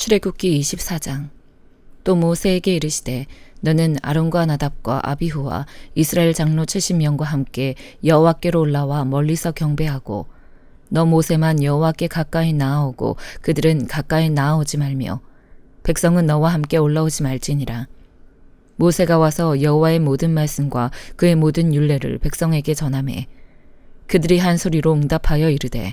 출애굽기 24장. 또 모세에게 이르시되 너는 아론과 나답과 아비후와 이스라엘 장로 70명과 함께 여호와께로 올라와 멀리서 경배하고 너 모세만 여호와께 가까이 나아오고 그들은 가까이 나아오지 말며 백성은 너와 함께 올라오지 말지니라. 모세가 와서 여호와의 모든 말씀과 그의 모든 율례를 백성에게 전하매 그들이 한 소리로 응답하여 이르되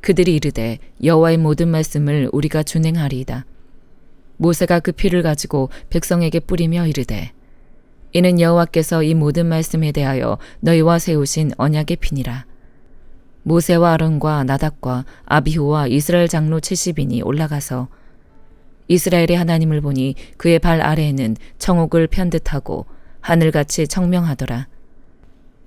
그들이 이르되 여호와의 모든 말씀을 우리가 준행하리이다. 모세가 그 피를 가지고 백성에게 뿌리며 이르되 이는 여호와께서 이 모든 말씀에 대하여 너희와 세우신 언약의 피니라. 모세와 아론과 나답과 아비후와 이스라엘 장로 70인이 올라가서 이스라엘의 하나님을 보니 그의 발 아래에는 청옥을 편듯하고 하늘같이 청명하더라.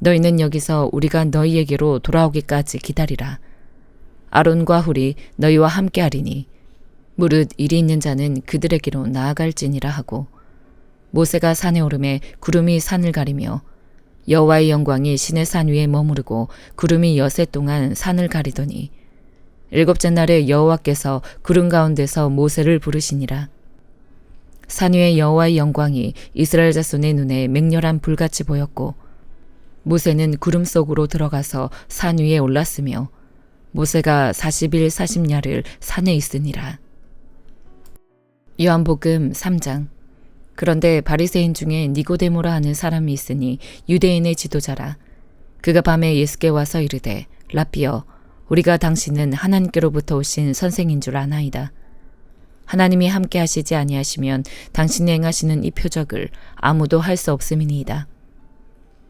너희는 여기서 우리가 너희에게로 돌아오기까지 기다리라. 아론과 훌이 너희와 함께 하리니 무릇 일이 있는 자는 그들에게로 나아갈지니라 하고 모세가 산에 오름에 구름이 산을 가리며 여호와의 영광이 신의 산 위에 머무르고 구름이 여세 동안 산을 가리더니 일곱째 날에 여호와께서 구름 가운데서 모세를 부르시니라. 산 위에 여호와의 영광이 이스라엘 자손의 눈에 맹렬한 불같이 보였고 모세는 구름 속으로 들어가서 산 위에 올랐으며 모세가 40일 40야를 산에 있으니라. 요한복음 3장 그런데 바리새인 중에 니고데모라 하는 사람이 있으니 유대인의 지도자라. 그가 밤에 예수께 와서 이르되 라피어 우리가 당신은 하나님께로부터 오신 선생인 줄 아나이다. 하나님이 함께 하시지 아니하시면 당신이 행하시는 이 표적을 아무도 할 수 없음이니이다.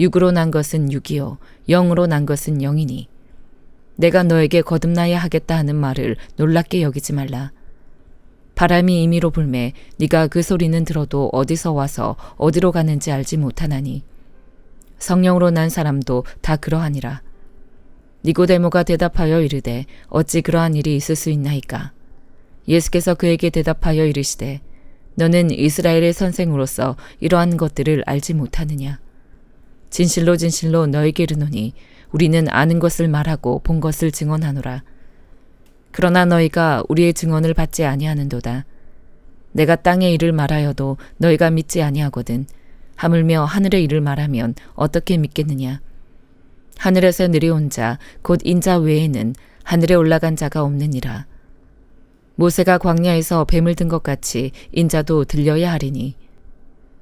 육으로 난 것은 육이요 영으로 난 것은 영이니 내가 너에게 거듭나야 하겠다 하는 말을 놀랍게 여기지 말라. 바람이 임의로 불매 네가 그 소리는 들어도 어디서 와서 어디로 가는지 알지 못하나니 성령으로 난 사람도 다 그러하니라. 니고데모가 대답하여 이르되 어찌 그러한 일이 있을 수 있나이까? 예수께서 그에게 대답하여 이르시되 너는 이스라엘의 선생으로서 이러한 것들을 알지 못하느냐? 진실로 진실로 너에게 이르노니 우리는 아는 것을 말하고 본 것을 증언하노라. 그러나 너희가 우리의 증언을 받지 아니하는도다. 내가 땅의 일을 말하여도 너희가 믿지 아니하거든. 하물며 하늘의 일을 말하면 어떻게 믿겠느냐? 하늘에서 내려온 자, 곧 인자 외에는 하늘에 올라간 자가 없느니라. 모세가 광야에서 뱀을 든 것 같이 인자도 들려야 하리니.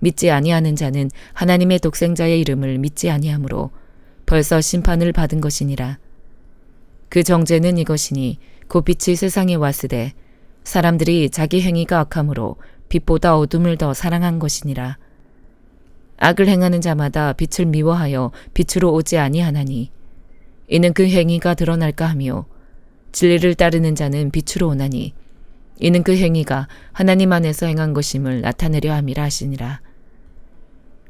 믿지 아니하는 자는 하나님의 독생자의 이름을 믿지 아니하므로 벌써 심판을 받은 것이니라. 그 정죄는 이것이니 곧 빛이 세상에 왔으되 사람들이 자기 행위가 악함으로 빛보다 어둠을 더 사랑한 것이니라. 악을 행하는 자마다 빛을 미워하여 빛으로 오지 아니하나니 이는 그 행위가 드러날까 하며 진리를 따르는 자는 빛으로 오나니 이는 그 행위가 하나님 안에서 행한 것임을 나타내려 함이라 하시니라.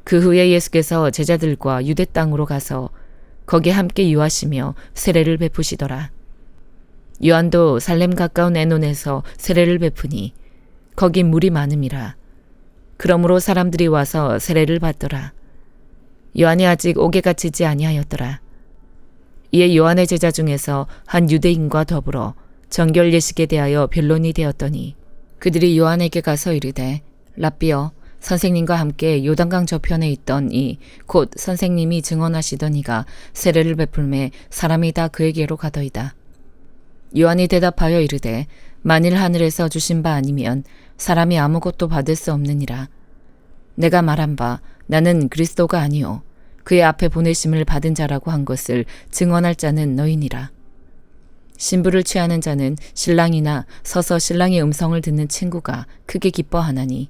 그 후에 예수께서 제자들과 유대 땅으로 가서 거기에 함께 유하시며 세례를 베푸시더라. 요한도 살렘 가까운 에논에서 세례를 베푸니 거기 물이 많음이라. 그러므로 사람들이 와서 세례를 받더라. 요한이 아직 옥에 갇히지 아니하였더라. 이에 요한의 제자 중에서 한 유대인과 더불어 정결 예식에 대하여 변론이 되었더니 그들이 요한에게 가서 이르되 라비어 선생님과 함께 요단강 저편에 있던 이 곧 선생님이 증언하시던 이가 세례를 베풀매 사람이 다 그에게로 가더이다. 요한이 대답하여 이르되 만일 하늘에서 주신 바 아니면 사람이 아무것도 받을 수 없느니라. 내가 말한 바 나는 그리스도가 아니요 그의 앞에 보내심을 받은 자라고 한 것을 증언할 자는 너희니라. 신부를 취하는 자는 신랑이나 서서 신랑의 음성을 듣는 친구가 크게 기뻐하나니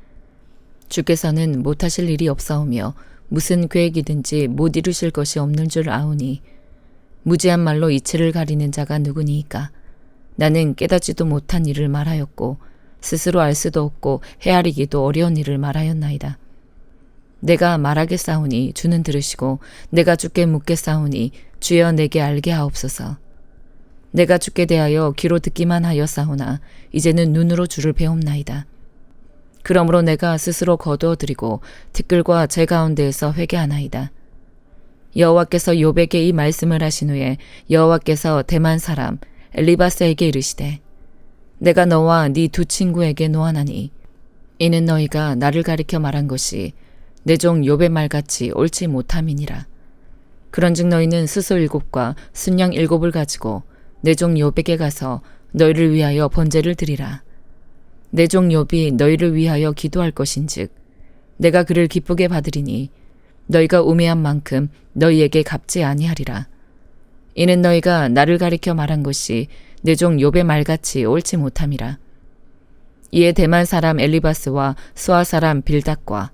주께서는 못하실 일이 없사오며 무슨 계획이든지 못 이루실 것이 없는 줄 아오니 무지한 말로 이치를 가리는 자가 누구니이까 나는 깨닫지도 못한 일을 말하였고 스스로 알 수도 없고 헤아리기도 어려운 일을 말하였나이다. 내가 말하겠사오니 주는 들으시고 내가 주께 묻겠사오니 주여 내게 알게 하옵소서. 내가 주께 대하여 귀로 듣기만 하였사오나 이제는 눈으로 주를 배움나이다. 그러므로 내가 스스로 거두어 드리고 티끌과 제 가운데에서 회개하나이다. 여호와께서 요백에 이 말씀을 하신 후에 여호와께서 대만 사람 엘리바스에게 이르시되 내가 너와 네 두 친구에게 노하나니 이는 너희가 나를 가리켜 말한 것이 내종 욥의 말같이 옳지 못함이니라. 그런즉 너희는 스소 일곱과 순양 일곱을 가지고 내종 욥에게 가서 너희를 위하여 번제를 드리라. 내 종 욥이 너희를 위하여 기도할 것인즉 내가 그를 기쁘게 받으리니 너희가 우매한 만큼 너희에게 갚지 아니하리라. 이는 너희가 나를 가리켜 말한 것이 내 종 욥의 말같이 옳지 못함이라. 이에 대만 사람 엘리바스와 수아 사람 빌닷과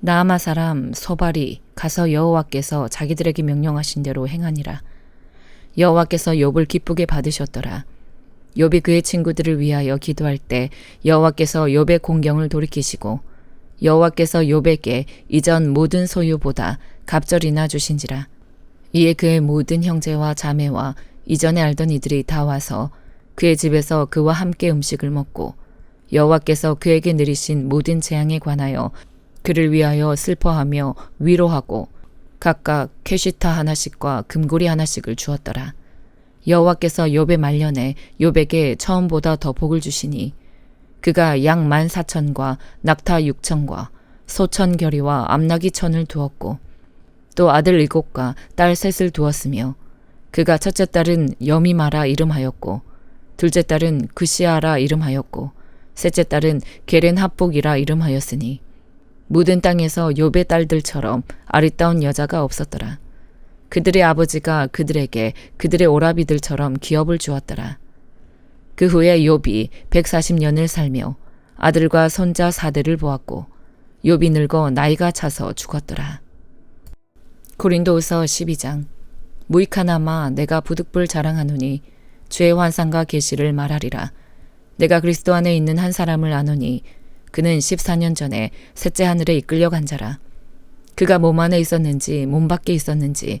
나아마 사람 소발이 가서 여호와께서 자기들에게 명령하신 대로 행하니라. 여호와께서 욥을 기쁘게 받으셨더라. 욥이 그의 친구들을 위하여 기도할 때 여호와께서 욥의 공경을 돌이키시고 여호와께서 욥에게 이전 모든 소유보다 갑절이나 주신지라. 이에 그의 모든 형제와 자매와 이전에 알던 이들이 다 와서 그의 집에서 그와 함께 음식을 먹고 여호와께서 그에게 내리신 모든 재앙에 관하여 그를 위하여 슬퍼하며 위로하고 각각 캐시타 하나씩과 금고리 하나씩을 주었더라. 여호와께서 욥의 말년에 욥에게 처음보다 더 복을 주시니 그가 양 만 사천과 낙타 육천과 소천 결이와 암나기 천을 두었고 또 아들 일곱과 딸 셋을 두었으며 그가 첫째 딸은 여미마라 이름하였고 둘째 딸은 그시아라 이름하였고 셋째 딸은 게렌 합복이라 이름하였으니 모든 땅에서 욥의 딸들처럼 아리따운 여자가 없었더라. 그들의 아버지가 그들에게 그들의 오라비들처럼 기업을 주었더라. 그 후에 욥이 140년을 살며 아들과 손자 사대를 보았고 욥이 늙어 나이가 차서 죽었더라. 고린도후서 12장 무익하나마 내가 부득불 자랑하노니 주의 환상과 계시를 말하리라. 내가 그리스도 안에 있는 한 사람을 아노니 그는 14년 전에 셋째 하늘에 이끌려 간 자라. 그가 몸 안에 있었는지 몸 밖에 있었는지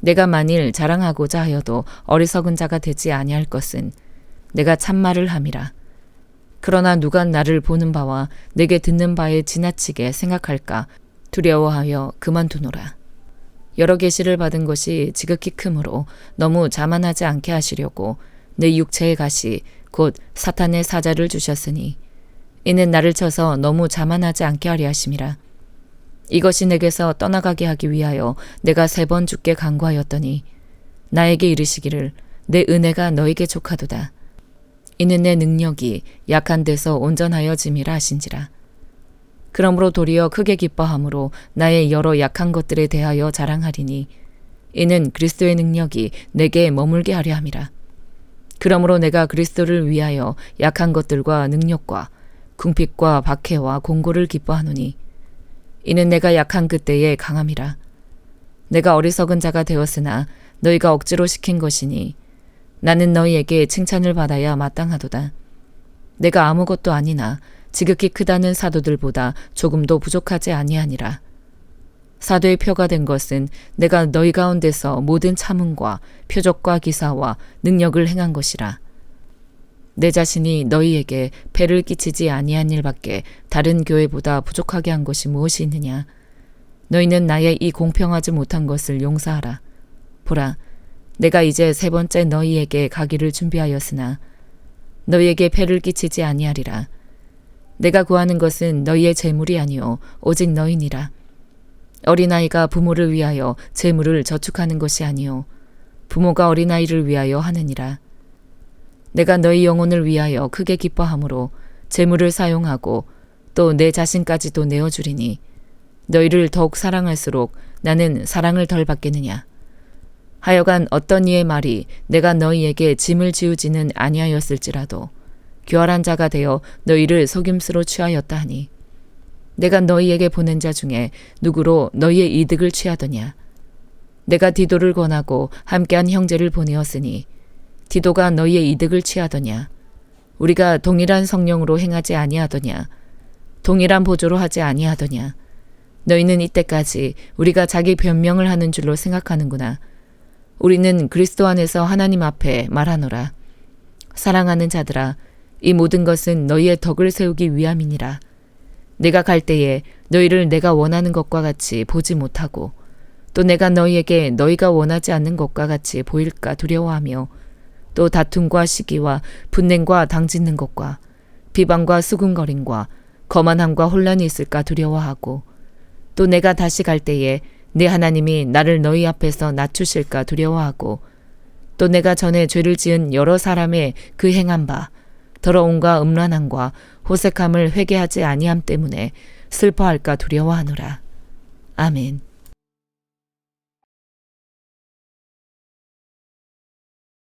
내가 만일 자랑하고자 하여도 어리석은 자가 되지 아니할 것은 내가 참말을 함이라. 그러나 누가 나를 보는 바와 내게 듣는 바에 지나치게 생각할까 두려워하여 그만두노라. 여러 계시를 받은 것이 지극히 크므로 너무 자만하지 않게 하시려고 내 육체의 가시 곧 사탄의 사자를 주셨으니 이는 나를 쳐서 너무 자만하지 않게 하려 하심이라. 이것이 내게서 떠나가게 하기 위하여 내가 세 번 죽게 간구하였더니 나에게 이르시기를 내 은혜가 너에게 족하도다. 이는 내 능력이 약한 데서 온전하여 짐이라 하신지라. 그러므로 도리어 크게 기뻐함으로 나의 여러 약한 것들에 대하여 자랑하리니 이는 그리스도의 능력이 내게 머물게 하려 함이라. 그러므로 내가 그리스도를 위하여 약한 것들과 능력과 궁핍과 박해와 공고를 기뻐하노니 이는 내가 약한 그때의 강함이라. 내가 어리석은 자가 되었으나 너희가 억지로 시킨 것이니 나는 너희에게 칭찬을 받아야 마땅하도다. 내가 아무것도 아니나 지극히 크다는 사도들보다 조금도 부족하지 아니하니라. 사도의 표가 된 것은 내가 너희 가운데서 모든 참음과 표적과 기사와 능력을 행한 것이라. 내 자신이 너희에게 배를 끼치지 아니한 일밖에 다른 교회보다 부족하게 한 것이 무엇이 있느냐? 너희는 나의 이 공평하지 못한 것을 용서하라. 보라, 내가 이제 세 번째 너희에게 가기를 준비하였으나 너희에게 배를 끼치지 아니하리라. 내가 구하는 것은 너희의 재물이 아니요 오직 너희니라. 어린아이가 부모를 위하여 재물을 저축하는 것이 아니요 부모가 어린아이를 위하여 하느니라. 내가 너희 영혼을 위하여 크게 기뻐함으로 재물을 사용하고 또 내 자신까지도 내어주리니 너희를 더욱 사랑할수록 나는 사랑을 덜 받겠느냐. 하여간 어떤 이의 말이 내가 너희에게 짐을 지우지는 아니하였을지라도 교활한 자가 되어 너희를 속임수로 취하였다 하니 내가 너희에게 보낸 자 중에 누구로 너희의 이득을 취하더냐 내가 디도를 권하고 함께한 형제를 보내었으니 디도가 너희의 이득을 취하더냐? 우리가 동일한 성령으로 행하지 아니하더냐? 동일한 보조로 하지 아니하더냐? 너희는 이때까지 우리가 자기 변명을 하는 줄로 생각하는구나. 우리는 그리스도 안에서 하나님 앞에 말하노라. 사랑하는 자들아 이 모든 것은 너희의 덕을 세우기 위함이니라. 내가 갈 때에 너희를 내가 원하는 것과 같이 보지 못하고 또 내가 너희에게 너희가 원하지 않는 것과 같이 보일까 두려워하며 또 다툼과 시기와 분냉과 당짓는 것과 비방과 수군거림과 거만함과 혼란이 있을까 두려워하고 또 내가 다시 갈 때에 내 하나님이 나를 너희 앞에서 낮추실까 두려워하고 또 내가 전에 죄를 지은 여러 사람의 그 행한 바 더러움과 음란함과 호색함을 회개하지 아니함 때문에 슬퍼할까 두려워하노라. 아멘.